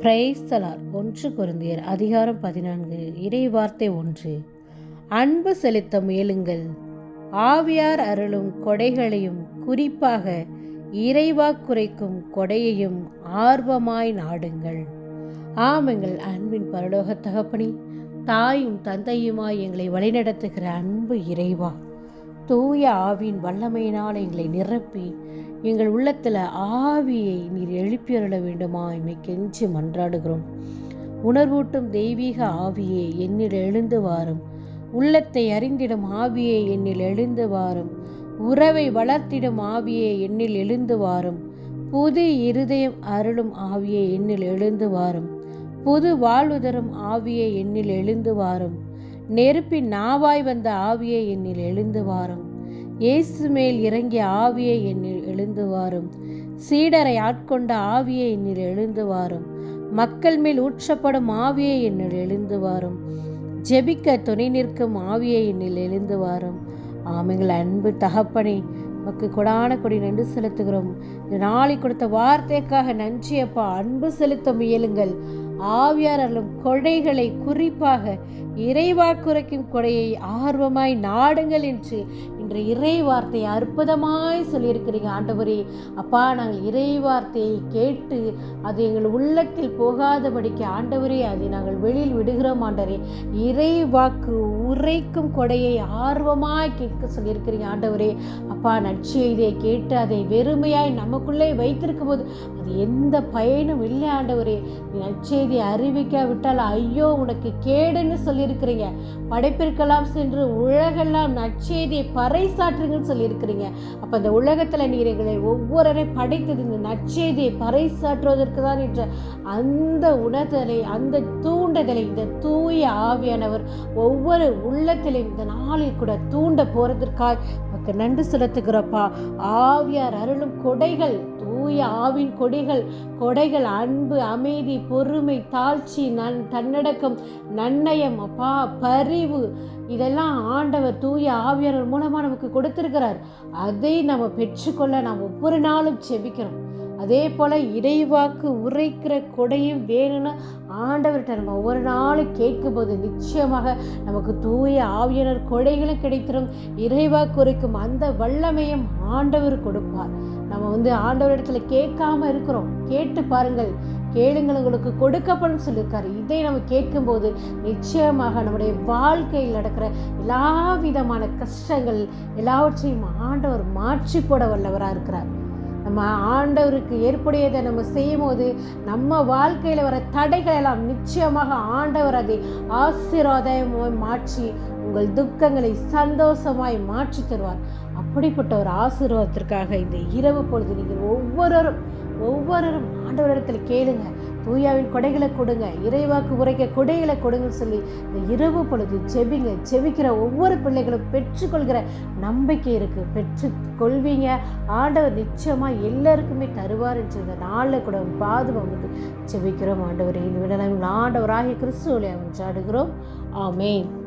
பிரைஸ்தலார். ஒன்று குருந்தியர் அதிகாரம் பதினான்கு இறை வார்த்தை ஒன்று. அன்பு செலுத்த முயலுங்கள் ஆவியார் அருளும் கொடைகளையும் குறிப்பாக இறைவா குறைக்கும் கொடையையும் ஆர்வமாய் நாடுங்கள். ஆம் எங்கள் அன்பின் பரலோக தகப்பனி தாயும் தந்தையுமாய் எங்களை வழிநடத்துகிற அன்பு இறைவா. தூய ஆவின் வல்லமையினால் எங்களை நிரப்பி எங்கள் உள்ளத்தில் ஆவியை நீர் எழுப்பியருள வேண்டுமா? என்னை கெஞ்சி மன்றாடுகிறோம். உணர்வூட்டும் தெய்வீக ஆவியே என்னில் எழுந்து வாரும். உள்ளத்தை அறிந்திடும் ஆவியே என்னில் எழுந்து வாரும். உறவை வளர்த்திடும் ஆவியே என்னில் எழுந்து வாரும். புது இருதயம் அருளும் ஆவியே என்னில் எழுந்து வாரும். புது வாழ்வு தரும் ஆவியே என்னில் எழுந்து வாரும். நெருப்பின் நாவாய் வந்த ஆவியை என்னில் எழுந்து வாரும். இயேசு மேல் இறங்கிய ஆவியை என்னில் எழுந்து வாரும் சீடரை ஆட்கொண்ட ஆவியை என்னில் எழுந்து வாரும் மக்கள் மேல் ஊற்றப்படும் ஆவியை என்னில் எழுந்து வாரும் ஜெபிக்க துணை நிற்கும் ஆவியை என்னில் எழுந்து வாரும் ஆமைகள் அன்பு தகப்பனே மக்கு கொடான கொடி நன்றி செலுத்துகிறோம். நாளை கொடுத்த வார்த்தைக்காக நன்றி அப்பா. அன்பு செலுத்த முயலுங்கள். ஆவியாரலும் கொடைகளை குறிப்பாக இறைவா குறைக்கும் கொடையை ஆர்வமாய் நாடுங்கள் என்று என்ற இறை வார்த்தையை அற்புதமாய் சொல்லியிருக்கிறீங்க ஆண்டவரே. அப்பா நாங்கள் இறை வார்த்தையை கேட்டு அது எங்கள் உள்ளத்தில் போகாதபடிக்கு ஆண்டவரே அதை நாங்கள் வெளியில் விடுகிறோம் ஆண்டவரே. இறை வாக்கு உரைக்கும் கொடையை ஆர்வமாய் கேட்க சொல்லியிருக்கிறீங்க ஆண்டவரே. அப்பா நற்செய்தியை கேட்டு அதை வெறுமையாய் நமக்குள்ளே வைத்திருக்கும் போது அது எந்த பயனும் இல்லை ஆண்டவரே. நீ நற்செய்தியை அறிவிக்காவிட்டால் ஐயோ உனக்கு கேடுன்னு சொல்லியிருக்கிறீங்க. படைப்பிற்கெல்லாம் சென்று உலகெல்லாம் நற்செய்தியை பறைசாற்றுங்கன்னு சொல்லியிருக்கிறீங்க. அப்போ இந்த உலகத்தில் நீர் எங்களை ஒவ்வொருவரை படைத்தது இந்த நற்செய்தியை பறைசாற்றுவதற்கு தான் என்ற அந்த உணர்தலை அந்த தூண்டுதலை இந்த தூய ஆவியானவர் ஒவ்வொரு உள்ளத்திலையும் இந்த நாளில் கூட தூண்ட போகிறதற்காக நமக்கு நன்றி செலுத்துகிறப்பா. ஆவியார் அருளும் கொடைகள் தூய ஆவின் கொடைகள் கொடைகள் அன்பு அமைதி பொறுமை தாழ்ச்சி நன் தன்னடக்கம் நன்னயம் அப்பா பரிவு. இதெல்லாம் ஆண்டவர் தூய ஆவியாளர் மூலமாக நமக்கு கொடுத்துருக்கிறார். அதை நம்ம பெற்றுக்கொள்ள நாம் ஒவ்வொரு நாளும் செபிக்கிறோம். அதே போல் இறைவாக்கு உரைக்கிற கொடையும் வேணும்னு ஆண்டவர்கிட்ட நம்ம ஒவ்வொரு நாளும் கேட்கும்போது நிச்சயமாக நமக்கு தூய ஆவியனர் கொடைகளும் கிடைத்திரும். இறைவாக்கு உரைக்கும் அந்த வல்லமையும் ஆண்டவர் கொடுப்பார். நம்ம வந்து ஆண்டவர் இடத்துல கேட்காம இருக்கிறோம். கேட்டு பாருங்கள். கேளுங்கள் உங்களுக்கு கொடுக்கப்படும் சொல்லியிருக்காரு. இதை நம்ம கேட்கும்போது நிச்சயமாக நம்முடைய வாழ்க்கையில் நடக்கிற எல்லா விதமான கஷ்டங்கள் எல்லாவற்றையும் ஆண்டவர் மாற்றி போட வல்லவராக இருக்கிறார் நம்ம ஆண்டவருக்கு ஏற்புடையதை நம்ம செய்யும் போது நம்ம வாழ்க்கையில் வர தடைகள் எல்லாம் நிச்சயமாக ஆண்டவர் அதை ஆசீர்வாதமாய் மாற்றி உங்கள் துக்கங்களை சந்தோஷமாய் மாற்றி தருவார். அப்படிப்பட்ட ஒரு ஆசீர்வாதத்திற்காக இந்த இரவு பொழுது நீங்கள் ஒவ்வொருவரும் ஒவ்வொருவரும் ஆண்டவரிடத்தில் கேளுங்கள் தூயாவின் கொடைகளை கொடுங்க இறைவாக்கு உரைக்க கொடைகளை கொடுங்கன்னு சொல்லி இந்த இரவு பொழுது செபிங்க செபிக்கிற ஒவ்வொரு பிள்ளைகளும் பெற்றுக்கொள்கிற நம்பிக்கை இருக்குது பெற்று கொள்வீங்க ஆண்டவர் நிச்சயமாக எல்லாருக்குமே தருவார் என்று இந்த நாளில் கூட பாதுகாப்பு வந்து செபிக்கிறோம் ஆண்டவரை இந்த விடலாம் ஆண்டவராகிய கிறிஸ்துவலை சாடுகிறோம் ஆமேன்.